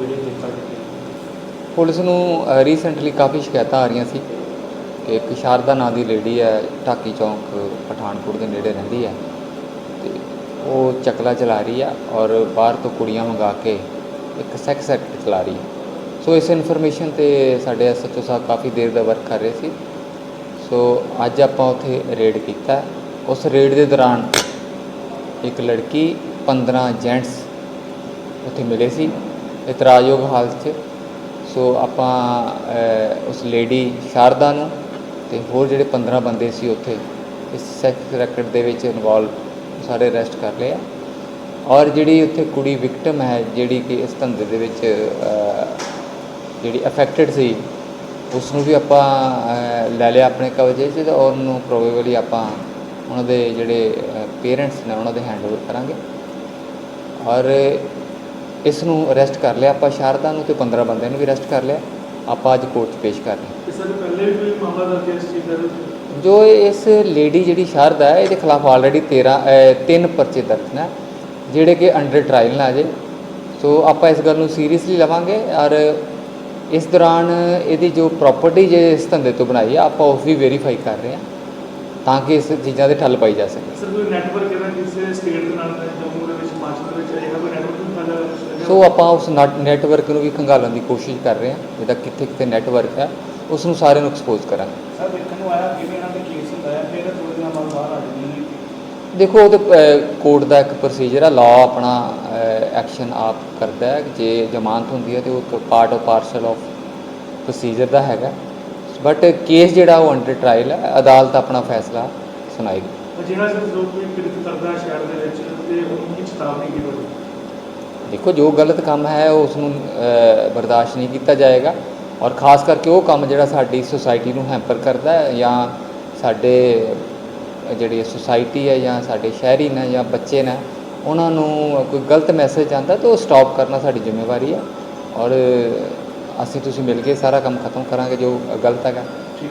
Video ਦਿੱਤਾ police ਨੂੰ recently ਕਾਫੀ ਸ਼ਿਕਾਇਤਾਂ ਆ ਰਹੀਆਂ ਸੀ ਕਿ ਇੱਕ ਸ਼ਾਰਦਾ ਨਾਂ ਦੀ ਲੇਡੀ ਹੈ, ਢਾਕੀ ਚੌਂਕ, ਪਠਾਨਕੋਟ ਦੇ ਨੇੜੇ ਰਹਿੰਦੀ ਹੈ। ਤੇ ਉਹ ਚਕਲਾ ਚਲਾ ਰਹੀ ਆ ਔਰ ਬਾਹਰ ਤੋਂ ਕੁੜੀਆਂ ਮੰਗਾ ਕੇ ਇੱਕ ਸੈਕਸ ਐਕਟ ਚਲਾ ਰਹੀ ਹੈ। ਸੋ ਇਸ ਇਨਫੋਰਮੇਸ਼ਨ ਤੇ ਸਾਡੇ ਐਸਐਚਓ ਸਾਹਿਬ ਕਾਫੀ ਦੇਰ ਦਾ ਵਰਕ ਕਰ ਰਹੇ ਸੀ। ਸੋ ਅੱਜ ਆਪਾਂ ਉੱਥੇ ਰੇਡ ਕੀਤਾ। ਉਸ ਰੇਡ ਦੇ ਦੌਰਾਨ ਇੱਕ ਲੜਕੀ 15 ਜੈਂਟਸ ਉੱਥੇ ਮਿਲੇ ਸੀ। ਇਤਰਾਜ਼ਯੋਗ ਹਾਲਤ 'ਚ। ਸੋ ਆਪਾਂ ਉਸ ਲੇਡੀ ਸ਼ਾਰਦਾ ਨੂੰ ਤੇ ਹੋਰ ਜਿਹੜੇ 15 ਬੰਦੇ ਸੀ ਉੱਥੇ, ਇਸ ਸੈਕਸ ਰੈਕਟ ਦੇ ਵਿੱਚ ਇਨਵੋਲਵ ਸਾਰੇ ਅਰੈਸਟ ਕਰ ਲਏ ਔਰ ਜਿਹੜੀ ਉੱਥੇ ਕੁੜੀ ਵਿਕਟਮ ਹੈ, ਜਿਹੜੀ ਕਿ ਇਸ ਧੰਦੇ ਦੇ ਵਿੱਚ ਜਿਹੜੀ ਅਫੈਕਟਡ ਸੀ ਉਸ ਨੂੰ ਵੀ ਆਪਾਂ ਲੈ ਲਿਆ ਆਪਣੇ ਕਬਜ਼ੇ 'ਚ ਤੇ ਔਰ ਉਹਨੂੰ ਪ੍ਰੋਬੇਬਲੀ ਆਪਾਂ ਉਹਨਾਂ ਦੇ ਜਿਹੜੇ ਪੇਰੈਂਟਸ ਨੇ ਉਹਨਾਂ ਦੇ ਹੈਂਡਓਵਰ ਕਰਾਂਗੇ। ਔਰ ਇਸ ਨੂੰ ਅਰੈਸਟ ਕਰ ਲਿਆ। ਆਪਾਂ ਸ਼ਾਰਦਾ ਨੂੰ ਤੇ 15 ਬੰਦਿਆਂ ਨੂੰ ਵੀ ਅਰੈਸਟ ਕਰ ਲਿਆ। ਆਪਾਂ ਅੱਜ ਕੋਰਟ 'ਚ ਪੇਸ਼ ਕਰ ਰਹੇ ਹਾਂ। ਪਹਿਲੇ ਵੀ ਕੋਈ ਮਾਮਲਾ ਦਰਜ ਹੈ ਇਸ ਚੀਜ਼ ਦਾ? ਜੋ ਇਸ ਲੇਡੀ ਜਿਹੜੀ ਸ਼ਾਰਦਾ ਹੈ ਇਹਦੇ ਖਿਲਾਫ ਆਲਰੇਡੀ 13 ਅ, ਤਿੰਨ ਪਰਚੇ ਦਰਜ ਨੇ ਜਿਹੜੇ ਕਿ ਅੰਡਰ ਟ੍ਰਾਇਲ ਨੇ ਅਜੇ। ਸੋ ਆਪਾਂ ਇਸ ਗੱਲ ਨੂੰ ਸੀਰੀਅਸਲੀ ਲਵਾਂਗੇ ਔਰ ਇਸ ਦੌਰਾਨ ਇਹਦੀ ਜੋ ਪ੍ਰਾਪਰਟੀ ਜੇ ਇਸ ਧੰਦੇ ਤੋਂ ਬਣਾਈ ਆ ਆਪਾਂ ਉਸ ਵੀ ਵੈਰੀਫਾਈ ਕਰ ਰਹੇ ਹਾਂ ਤਾਂ ਕਿ ਇਸ ਚੀਜ਼ਾਂ ਦੇ ਠੱਲ ਪਾਈ ਜਾ ਸਕੇ। ਸਰ ਕੋਈ ਨੈਟਵਰਕ ਇਹਦਾ ਕਿਸੇ ਸਟੇਟ ਦੇ ਨਾਲ ਜੰਮੂ ਦੇ ਵਿੱਚ ਹਿਮਾਚਲ ਦੇ ਵਿੱਚ ਇਹਦਾ ਕੋਈ ਸੋ ਆਪਾਂ ਉਸ ਨੈਟਵਰਕ ਨੂੰ ਵੀ ਖੰਗਾਲਣ ਦੀ ਕੋਸ਼ਿਸ਼ ਕਰ ਰਹੇ ਹਾਂ ਜਿਹਦਾ ਕਿੱਥੇ ਕਿੱਥੇ ਨੈਟਵਰਕ ਹੈ ਉਸ ਨੂੰ ਸਾਰਿਆਂ ਨੂੰ ਐਕਸਪੋਜ਼ ਕਰਾਂਗੇ। ਸਰ ਦੇਖਣ ਨੂੰ ਆਇਆ ਜਿਵੇਂ ਇਹਨਾਂ ਦੇ ਕੇਸ ਹੁੰਦਾ ਹੈ ਫਿਰ ਥੋੜੇ ਦਿਨਾਂ ਬਾਅਦ ਬਾਹਰ ਆ ਜਾਂਦੇ ਨੇ। ਦੇਖੋ ਉਹ ਤੇ ਕੋਰਟ ਦਾ ਇੱਕ ਪ੍ਰੋਸੀਜਰ ਹੈ ਲਾਅ ਆਪਣਾ ਐਕਸ਼ਨ ਆਪ ਕਰਦਾ ਹੈ ਜੇ ਜ਼ਮਾਨਤ ਹੁੰਦੀ ਹੈ ਤੇ ਉਹ part of parcel of procedure ਦਾ ਹੈਗਾ। ਬਟ ਕੇਸ ਜਿਹੜਾ ਉਹ ਅੰਡਰ ਟ੍ਰਾਇਲ ਹੈ ਅਦਾਲਤ ਆਪਣਾ ਫੈਸਲਾ ਸੁਣਾਏਗੀ। ਜਿਹੜਾ ਸਰ ਜੋ ਕੋਈ ਕਿਰਤ ਕਰਦਾ ਸ਼ਹਿਰ ਦੇ ਵਿੱਚ ਤੇ ਉਹਨੂੰ ਕੀ ਚੇਤਾਵਨੀ ਕੀ ਹੋਵੇ ਦੇਖੋ, ਜੋ ਗਲਤ ਕੰਮ ਹੈ ਉਸ ਨੂੰ ਬਰਦਾਸ਼ਤ ਨਹੀਂ ਕੀਤਾ ਜਾਏਗਾ। ਔਰ ਖਾਸ ਕਰਕੇ ਉਹ ਕੰਮ ਜਿਹੜਾ ਸਾਡੀ ਸੁਸਾਇਟੀ ਨੂੰ ਹੈਂਪਰ ਕਰਦਾ ਹੈ, ਜਾਂ ਸਾਡੇ ਜਿਹੜੀ ਸੁਸਾਇਟੀ ਹੈ, ਜਾਂ ਸਾਡੇ ਸ਼ਹਿਰੀ ਨੇ, ਜਾਂ ਬੱਚੇ ਨੇ, ਉਹਨਾਂ ਨੂੰ ਕੋਈ ਗਲਤ ਮੈਸੇਜ ਆਉਂਦਾ, ਤਾਂ ਉਹ ਸਟਾਪ ਕਰਨਾ ਸਾਡੀ ਜ਼ਿੰਮੇਵਾਰੀ ਹੈ। ਔਰ ਅਸੀਂ ਤੁਸੀਂ ਮਿਲ ਕੇ ਸਾਰਾ ਕੰਮ ਖਤਮ ਕਰਾਂਗੇ, ਜੋ ਗਲਤ ਹੈਗਾ। ਠੀਕ